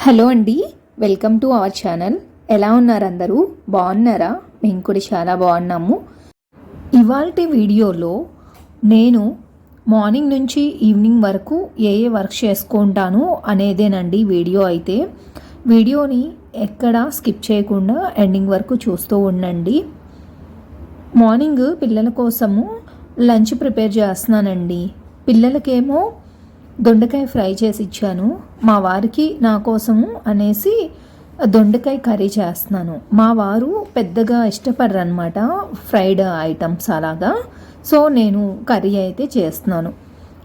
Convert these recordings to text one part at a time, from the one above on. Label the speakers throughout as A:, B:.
A: Hello అండి welcome to our channel. ఎలా ఉన్నారు అందరూ? బాగున్నారా? మేము కూడా చాలా బాగున్నాము. ఇవాళ వీడియోలో నేను మార్నింగ్ నుంచి ఈవినింగ్ వరకు ఏ ఏ వర్క్ చేసుకుంటాను అనేదేనండి వీడియో అయితే. వీడియోని ఎక్కడ స్కిప్ చేయకుండా ఎండింగ్ వరకు చూస్తూ ఉండండి. మార్నింగ్ పిల్లల కోసము లంచ్ ప్రిపేర్ చేస్తున్నానండి. పిల్లలకేమో దొండకాయ ఫ్రై చేసి ఇచ్చాను. మా వారికి నా కోసము అనేసి దొండకాయ కర్రీ చేస్తున్నాను. మా వారు పెద్దగా ఇష్టపడరు అనమాట ఫ్రైడ్ ఐటమ్స్ అలాగా. సో నేను కర్రీ అయితే చేస్తున్నాను.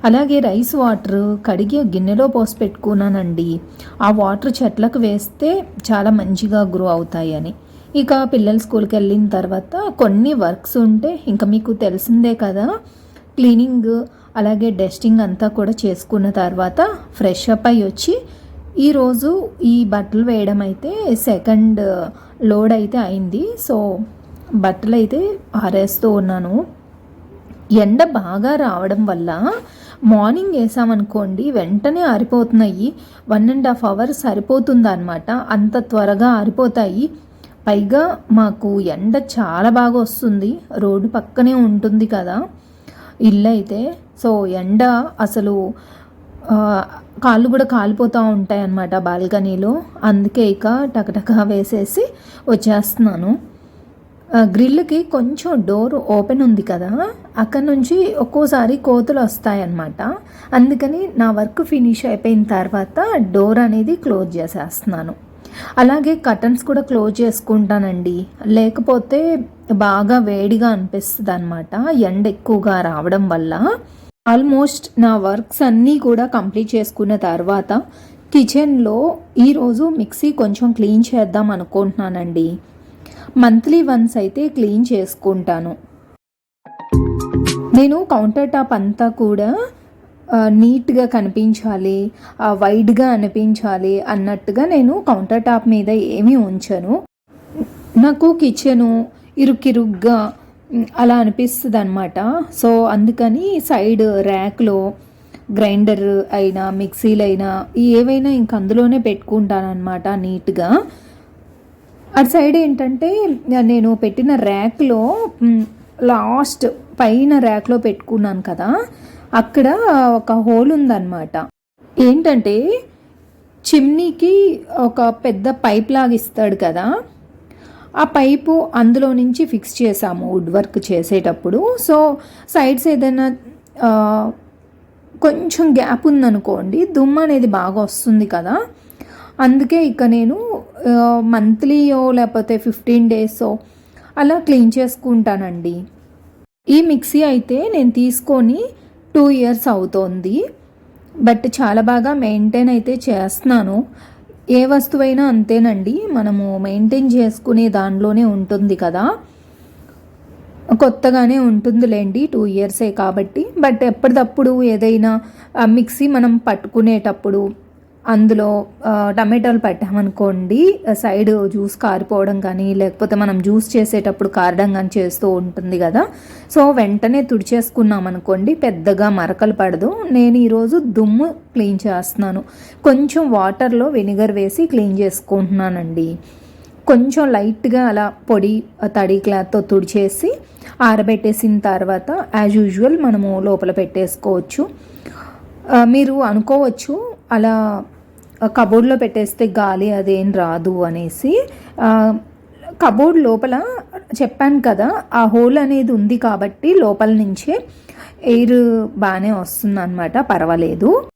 A: అలాగే రైస్ వాటర్ కడిగి గిన్నెలో పోసి పెట్టుకున్నానండి. ఆ వాటర్ చెట్లకు వేస్తే చాలా మంచిగా గ్రో అవుతాయని ఇక పిల్లలు స్కూల్కి వెళ్ళిన తర్వాత కొన్ని వర్క్స్ ఉంటే ఇంకా మీకు తెలిసిందే కదా. క్లీనింగ్ అలాగే డస్టింగ్ అంతా కూడా చేసుకున్న తర్వాత ఫ్రెష్ అప్ అయ్యి వచ్చి ఈరోజు ఈ బట్టలు వేయడం అయితే సెకండ్ లోడ్ అయితే అయింది. సో బట్టలు అయితే ఆరేస్తూ ఉన్నాను. ఎండ బాగా రావడం వల్ల మార్నింగ్ వేసామనుకోండి వెంటనే ఆరిపోతున్నాయి. వన్ అండ్ హాఫ్ అవర్ సరిపోతుందన్నమాట. అంత త్వరగా ఆరిపోతాయి. పైగా మాకు ఎండ చాలా బాగా వస్తుంది. రోడ్డు పక్కనే ఉంటుంది కదా. ఇల్లు అయితే సో ఎండ అసలు కాళ్ళు కూడా కాలిపోతూ ఉంటాయి అన్నమాట బాల్కనీలో. అందుకే ఇక టకటక వేసేసి వచ్చేస్తున్నాను. గ్రిల్కి కొంచెం డోర్ ఓపెన్ ఉంది కదా అక్కడ నుంచి ఒక్కోసారి కోతులు వస్తాయన్నమాట. అందుకని నా వర్క్ ఫినిష్ అయిపోయిన తర్వాత డోర్ అనేది క్లోజ్ చేసేస్తున్నాను. అలాగే కటన్స్ కూడా క్లోజ్ చేసుకుంటానండి. లేకపోతే బాగా వేడిగా అనిపిస్తుంది అనమాట ఎండ ఎక్కువగా రావడం వల్ల. ఆల్మోస్ట్ నా వర్క్స్ అన్నీ కూడా కంప్లీట్ చేసుకున్న తర్వాత కిచెన్లో ఈరోజు మిక్సీ కొంచెం క్లీన్ చేద్దాం అనుకుంటున్నానండి. మంత్లీ వన్స్ అయితే క్లీన్ చేసుకుంటాను. నేను కౌంటర్ టాప్ అంతా కూడా నీట్గా కనిపించాలి వైడ్గా అనిపించాలి అన్నట్టుగా నేను కౌంటర్ టాప్ మీద ఏమీ ఉంచను. నాకు కిచెను ఇరుకిరుగ్గా అలా అనిపిస్తుంది అనమాట సో అందుకని సైడ్ ర్యాక్లో గ్రైండర్ అయినా మిక్సీలైనా ఏవైనా ఇంక అందులోనే పెట్టుకుంటానమాట నీట్గా. అటు సైడ్ ఏంటంటే నేను పెట్టిన ర్యాక్లో లాస్ట్ పైన ర్యాక్లో పెట్టుకున్నాను కదా అక్కడ ఒక హోల్ ఉందన్నమాట. ఏంటంటే చిమ్నీకి ఒక పెద్ద పైప్ లాగా ఇస్తాడు కదా ఆ పైపు అందులో నుంచి ఫిక్స్ చేసాము వుడ్ వర్క్ చేసేటప్పుడు. సో సైడ్స్ ఏదైనా కొంచెం గ్యాప్ ఉందనుకోండి దుమ్ము అనేది బాగా వస్తుంది కదా. అందుకే ఇక నేను మంత్లీయో లేకపోతే ఫిఫ్టీన్ డేసో అలా క్లీన్ చేసుకుంటానండి. ఈ మిక్సీ అయితే నేను తీసుకొని టూ ఇయర్స్ అవుతోంది. బట్ చాలా బాగా మెయింటైన్ అయితే చేస్తున్నాను. ఏ వస్తువైనా అంతేనండి. మనము మెయింటైన్ చేసుకునే దానిలోనే ఉంటుంది కదా. కొత్తగానే ఉంటుందిలేండి. టూ ఇయర్సే కాబట్టి. బట్ ఎప్పటికప్పుడు ఏదైనా మిక్సీ మనం పట్టుకునేటప్పుడు అందులో టమాటాలు పెట్టామనుకోండి సైడ్ జ్యూస్ కారిపోవడం కానీ లేకపోతే మనం జ్యూస్ చేసేటప్పుడు కారడం కానీ చేస్తూ ఉంటుంది కదా. సో వెంటనే తుడిచేసుకున్నామనుకోండి పెద్దగా మరకలు పడదు. నేను ఈరోజు దుమ్ము క్లీన్ చేస్తున్నాను. కొంచెం వాటర్లో వెనిగర్ వేసి క్లీన్ చేసుకుంటున్నానండి. కొంచెం లైట్గా అలా పొడి తడి క్లాత్తో తుడిచేసి ఆరబెట్టేసిన తర్వాత యాజ్ యూజువల్ మనము లోపల పెట్టేసుకోవచ్చు. మీరు అనుకోవచ్చు అలా కబోర్డ్లో పెట్టేస్తే గాలి అదేం రాదు అనేసి కబోర్డ్ లోపల చెప్పాను కదా ఆ హోల్ అనేది ఉంది కాబట్టి లోపల నుంచే ఎయిర్ బాగానే వస్తుంది అనమాట పర్వాలేదు.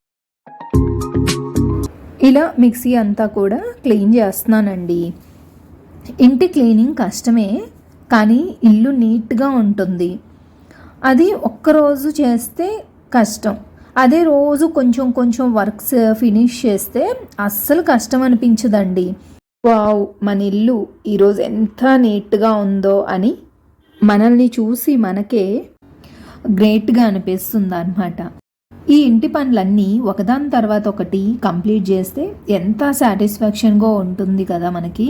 A: ఇలా మిక్సీ అంతా కూడా క్లీన్ చేస్తున్నానండి. ఇంటి క్లీనింగ్ కష్టమే కానీ ఇల్లు నీట్గా ఉంటుంది. అది ఒక్కరోజు చేస్తే కష్టం. అదే రోజు కొంచెం కొంచెం వర్క్స్ ఫినిష్ చేస్తే అస్సలు కష్టం అనిపించదండి. వావ్ మన ఇల్లు ఈరోజు ఎంత నీట్గా ఉందో అని మనల్ని చూసి మనకే గ్రేట్గా అనిపిస్తుంది అనమాట ఈ ఇంటి పనులన్నీ ఒకదాని తర్వాత ఒకటి కంప్లీట్ చేస్తే ఎంత సాటిస్ఫాక్షన్గా ఉంటుంది కదా మనకి.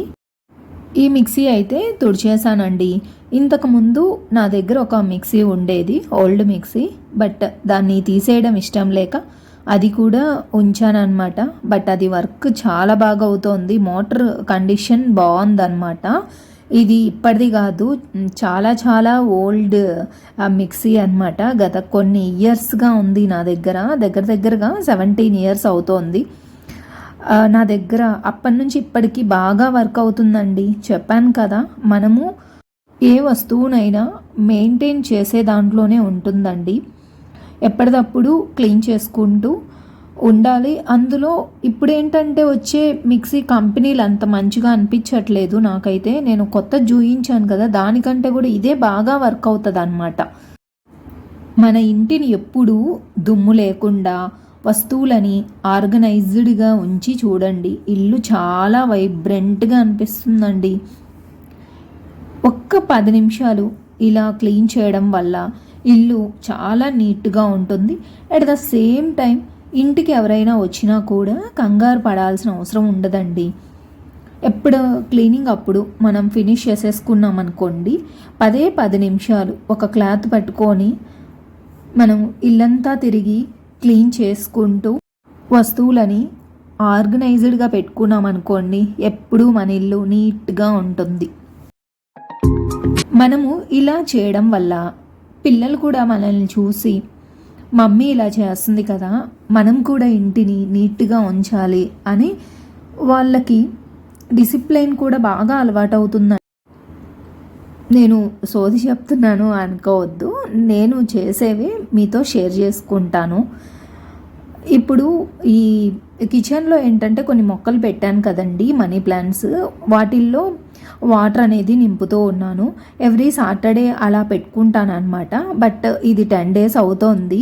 A: ఈ మిక్సీ అయితే తుడిచేసానండి. ఇంతకుముందు నా దగ్గర ఒక మిక్సీ ఉండేది ఓల్డ్ మిక్సీ. బట్ దాన్ని తీసేయడం ఇష్టం లేక అది కూడా ఉంచానన్నమాట. బట్ అది వర్క్ చాలా బాగా అవుతోంది. మోటార్ కండిషన్ బాగుందన్నమాట. ఇది ఇప్పటిది కాదు చాలా చాలా ఓల్డ్ మిక్సీ అనమాట గత కొన్ని ఇయర్స్గా ఉంది నా దగ్గర. దగ్గర దగ్గరగా సెవెంటీన్ ఇయర్స్ అవుతోంది. నా దగ్గర అప్పటి నుంచి ఇప్పటికీ బాగా వర్క్ అవుతుందండి. చెప్పాను కదా మనము ఏ వస్తువునైనా మెయింటైన్ చేసే దాంట్లోనే ఉంటుందండి. ఎప్పటికప్పుడు క్లీన్ చేసుకుంటూ ఉండాలి. అందులో ఇప్పుడు ఏంటంటే వచ్చే మిక్సీ కంపెనీలు అంత మంచిగా అనిపించట్లేదు నాకైతే. నేను కొత్త చూయించాను కదా దానికంటే కూడా ఇదే బాగా వర్క్ అవుతుంది అనమాట మన ఇంటిని ఎప్పుడూ దుమ్ము లేకుండా వస్తువులని ఆర్గనైజ్డ్గా ఉంచి చూడండి. ఇల్లు చాలా వైబ్రెంట్గా అనిపిస్తుందండి. ఒక్క పది నిమిషాలు ఇలా క్లీన్ చేయడం వల్ల ఇల్లు చాలా నీట్గా ఉంటుంది. అట్ ద సేమ్ టైం ఇంటికి ఎవరైనా వచ్చినా కూడా కంగారు పడాల్సిన అవసరం ఉండదండి. ఎప్పుడు క్లీనింగ్ అప్పుడు మనం ఫినిష్ చేసేసుకున్నాం అనుకోండి పదే పది నిమిషాలు ఒక క్లాత్ పట్టుకొని మనం ఇల్లంతా తిరిగి క్లీన్ చేసుకుంటూ వస్తువులని ఆర్గనైజ్డ్గా పెట్టుకున్నాం అనుకోండి ఎప్పుడూ మన ఇల్లు నీట్గా ఉంటుంది. మనము ఇలా చేయడం వల్ల పిల్లలు కూడా మనల్ని చూసి మమ్మీ ఇలా చేస్తుంది కదా మనం కూడా ఇంటిని నీట్గా ఉంచాలి అని వాళ్ళకి డిసిప్లైన్ కూడా బాగా అలవాటు అవుతుంది నేను సోది చెప్తున్నాను అనుకోవద్దు. నేను చేసేవి మీతో షేర్ చేసుకుంటాను. ఇప్పుడు ఈ కిచెన్లో ఏంటంటే కొన్ని మొక్కలు పెట్టాను కదండి మనీ ప్లాంట్స్. వాటిల్లో వాటర్ అనేది నింపుతూ ఉన్నాను. ఎవ్రీ సాటర్డే అలా పెట్టుకుంటాను అనమాట బట్ ఇది టెన్ డేస్ అవుతోంది.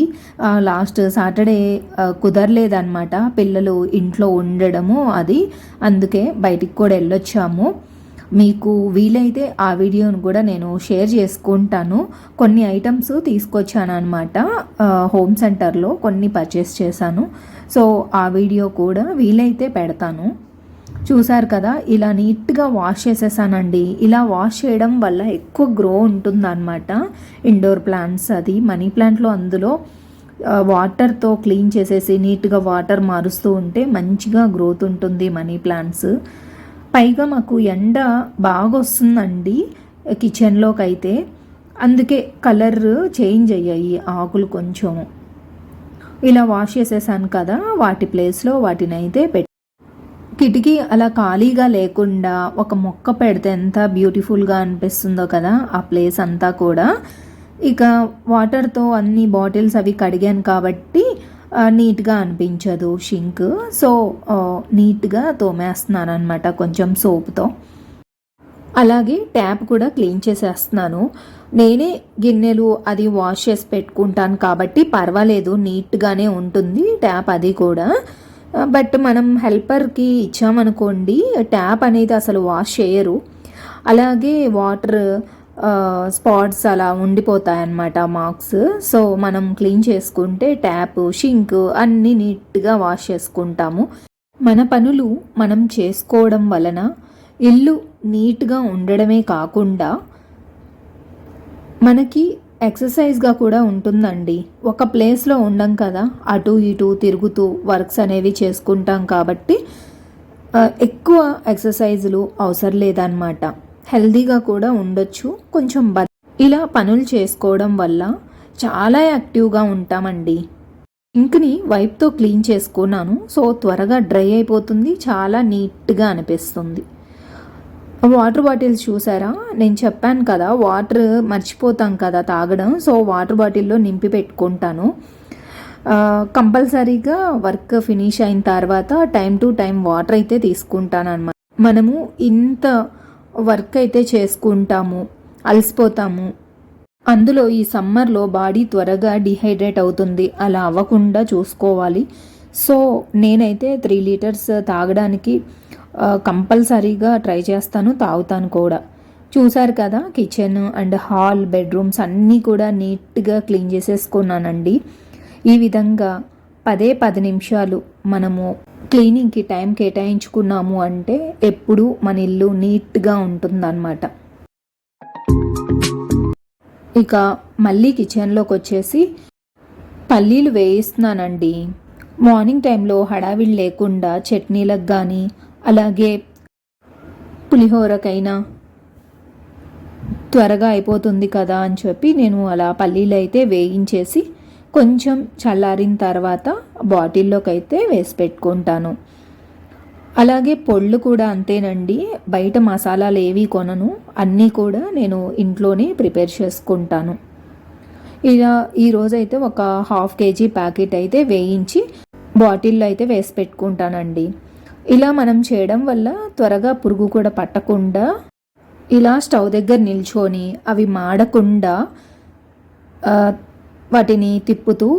A: లాస్ట్ సాటర్డే కుదరలేదన్నమాట. పిల్లలు ఇంట్లో ఉండడము అది. అందుకే బయటికి కూడా వెళ్ళొచ్చాము. మీకు వీలైతే ఆ వీడియోను కూడా నేను షేర్ చేసుకుంటాను. కొన్ని ఐటమ్స్ తీసుకొచ్చాను అనమాట హోమ్ సెంటర్లో కొన్ని పర్చేస్ చేశాను. సో ఆ వీడియో కూడా వీలైతే పెడతాను. చూసారు కదా ఇలా నీట్గా వాష్ చేసేసానండి. ఇలా వాష్ చేయడం వల్ల ఎక్కువ గ్రో ఉంటుందన్నమాట. ఇండోర్ ప్లాంట్స్ అది మనీ ప్లాంట్లో అందులో వాటర్తో క్లీన్ చేసేసి నీట్గా వాటర్ మారుస్తూ ఉంటే మంచిగా గ్రోత్ ఉంటుంది మనీ ప్లాంట్స్. పైగా మాకు ఎండ బాగా వస్తుందండి కిచెన్లోకి అయితే అందుకే కలర్ చేంజ్ అయ్యాయి ఆకులు కొంచెం. ఇలా వాష్ చేసేసాను కదా వాటి ప్లేస్లో వాటిని అయితే పెట్టి కిటికీ అలా ఖాళీగా లేకుండా ఒక మొక్క పెడితే ఎంత బ్యూటిఫుల్గా అనిపిస్తుందో కదా ఆ ప్లేస్ అంతా కూడా. ఇక వాటర్తో అన్ని బాటిల్స్ అవి కడిగాను కాబట్టి నీట్గా అనిపించదు షింక్. సో నీట్గా తోమేస్తున్నాను అనమాట కొంచెం సోప్తో. అలాగే ట్యాప్ కూడా క్లీన్ చేసేస్తున్నాను. నేనే గిన్నెలు అది వాష్ చేసి పెట్టుకుంటాను కాబట్టి పర్వాలేదు నీట్గానే ఉంటుంది ట్యాప్ అది కూడా. బట్ మనం హెల్పర్కి ఇచ్చామనుకోండి ట్యాప్ అనేది అసలు వాష్ చేయరు. అలాగే వాటర్ స్పాట్స్ అలా ఉండిపోతాయి అన్నమాట మార్క్స్. సో మనం క్లీన్ చేసుకుంటే ట్యాప్ షింక్ అన్నీ నీట్గా వాష్ చేసుకుంటాము. మన పనులు మనం చేసుకోవడం వలన ఇల్లు నీట్గా ఉండడమే కాకుండా మనకి ఎక్సర్సైజ్గా కూడా ఉంటుందండి. ఒక ప్లేస్లో ఉండం కదా అటు ఇటు తిరుగుతూ వర్క్స్ అనేవి చేసుకుంటాం కాబట్టి ఎక్కువ ఎక్సర్సైజులు అవసరం లేదన్నమాట. హెల్దీగా కూడా ఉండొచ్చు. కొంచెం బ ఇలా పనులు చేసుకోవడం వల్ల చాలా యాక్టివ్గా ఉంటామండి. ఇంక్ని వైప్తో క్లీన్ చేసుకున్నాను. సో త్వరగా డ్రై అయిపోతుంది. చాలా నీట్గా అనిపిస్తుంది. వాటర్ బాటిల్స్ చూసారా? నేను చెప్పాను కదా వాటర్ మర్చిపోతాం కదా తాగడం. సో వాటర్ బాటిల్లో నింపి పెట్టుకుంటాను. కంపల్సరీగా వర్క్ ఫినిష్ అయిన తర్వాత టైం టు టైం వాటర్ అయితే తీసుకుంటాను అనమాట మనము ఇంత వర్క్ అయితే చేసుకుంటాము అలసిపోతాము. అందులో ఈ సమ్మర్లో బాడీ త్వరగా డిహైడ్రేట్ అవుతుంది. అలా అవ్వకుండా చూసుకోవాలి. సో నేనైతే త్రీ లీటర్స్ తాగడానికి కంపల్సరీగా ట్రై చేస్తాను తాగుతాను కూడా. చూసారు కదా కిచెన్ అండ్ హాల్ బెడ్రూమ్స్ అన్నీ కూడా నీట్గా క్లీన్ చేసేసుకున్నానండి. ఈ విధంగా పదే పది నిమిషాలు మనము క్లీనింగ్కి టైం కేటాయించుకున్నాము అంటే ఎప్పుడు మన ఇల్లు నీట్గా ఉంటుందన్నమాట. ఇక మళ్ళీ కిచెన్లోకి వచ్చేసి పల్లీలు వేయిస్తున్నానండి. మార్నింగ్ టైంలో హడావిడి లేకుండా చట్నీలకు కానీ అలాగే పులిహోరకైనా త్వరగా అయిపోతుంది కదా అని చెప్పి నేను అలా పల్లీలు అయితే వేయించేసి కొంచెం చల్లారిన తర్వాత బాటిల్లోకి అయితే వేసి పెట్టుకుంటాను. అలాగే పొళ్ళు కూడా అంతేనండి. బయట మసాలాలు ఏవి కొనను. అన్నీ కూడా నేను ఇంట్లోనే ప్రిపేర్ చేసుకుంటాను. ఇలా ఈరోజైతే ఒక హాఫ్ కేజీ ప్యాకెట్ అయితే వేయించి బాటిల్లో అయితే వేసి పెట్టుకుంటానండి. ఇలా మనం చేయడం వల్ల త్వరగా పురుగు కూడా పట్టకుండా ఇలా స్టవ్ దగ్గర నిల్చొని అవి మాడకుండా వాటిని తిప్పుతూ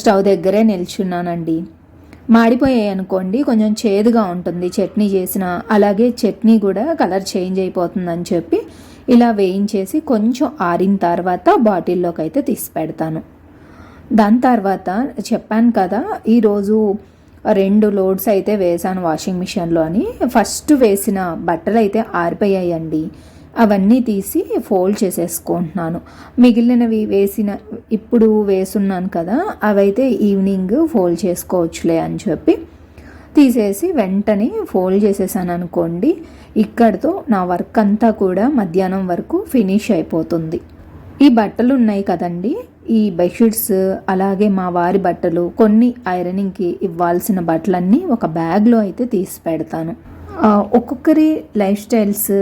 A: స్టవ్ దగ్గరే నిల్చున్నానండి. మాడిపోయాయి అనుకోండి కొంచెం చేదుగా ఉంటుంది. చట్నీ చేసిన అలాగే చట్నీ కూడా కలర్ చేంజ్ అయిపోతుందని చెప్పి ఇలా వేయించేసి కొంచెం ఆరిన తర్వాత బాటిల్లోకి అయితే తీసి పెడతాను. దాని తర్వాత చెప్పాను కదా ఈరోజు రెండు లోడ్స్ అయితే వేసాను వాషింగ్ మిషన్లో అని. ఫస్ట్ వేసిన బట్టలు అయితే ఆరిపోయాయండి. అవన్నీ తీసి ఫోల్డ్ చేసేసుకుంటున్నాను. మిగిలినవి వేసిన ఇప్పుడు వేసున్నాను కదా అవైతే ఈవినింగ్ ఫోల్డ్ చేసుకోవచ్చులే అని చెప్పి తీసేసి వెంటనే ఫోల్డ్ చేసేసాను అనుకోండి ఇక్కడితో నా వర్క్ అంతా కూడా మధ్యాహ్నం వరకు ఫినిష్ అయిపోతుంది. ఈ బట్టలు ఉన్నాయి కదండి ఈ బెడ్షీట్స్ అలాగే మా వారి బట్టలు కొన్ని ఐరనింగ్కి ఇవ్వాల్సిన బట్టలన్నీ ఒక బ్యాగ్లో అయితే తీసి పెడతాను. ఒక్కొక్కరి లైఫ్ స్టైల్స్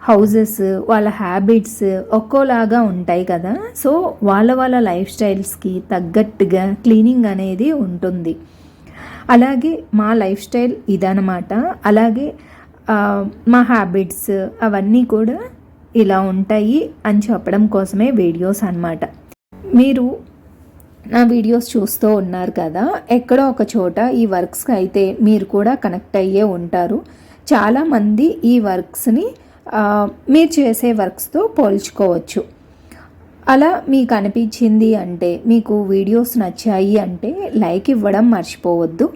A: హౌజెస్ వాళ్ళ హ్యాబిట్స్ ఒక్కోలాగా ఉంటాయి కదా. సో వాళ్ళ వాళ్ళ లైఫ్ స్టైల్స్కి తగ్గట్టుగా క్లీనింగ్ అనేది ఉంటుంది. అలాగే మా లైఫ్ స్టైల్ ఇదనమాట అలాగే మా హ్యాబిట్స్ అవన్నీ కూడా ఇలా ఉంటాయి అని చెప్పడం కోసమే వీడియోస్ అన్నమాట. మీరు నా వీడియోస్ చూస్తూ ఉన్నారు కదా. ఎక్కడో ఒక చోట ఈ వర్క్స్కి అయితే మీరు కూడా కనెక్ట్ అయ్యే ఉంటారు. చాలామంది ఈ వర్క్స్ని మీరు చేసే వర్క్స్తో పోల్చుకోవచ్చు. అలా మీకు అనిపించింది అంటే మీకు వీడియోస్ నచ్చాయి అంటే లైక్ ఇవ్వడం మర్చిపోవద్దు.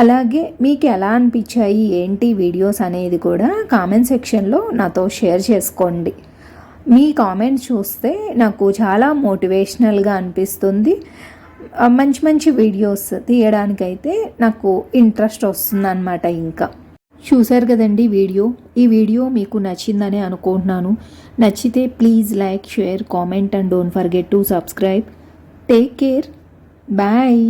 A: అలాగే మీకు ఎలా అనిపించాయి ఏంటి వీడియోస్ అనేది కూడా కామెంట్ సెక్షన్లో నాతో షేర్ చేసుకోండి. మీ కామెంట్ చూస్తే నాకు చాలా మోటివేషనల్గా అనిపిస్తుంది. మంచి మంచి వీడియోస్ తీయడానికైతే నాకు ఇంట్రెస్ట్ వస్తుందన్నమాట ఇంకా. చూశారు కదండి వీడియో. ఈ వీడియో మీకు నచ్చిందని అనుకుంటున్నాను. నచ్చితే please like share comment and don't forget to subscribe. Take care. Bye.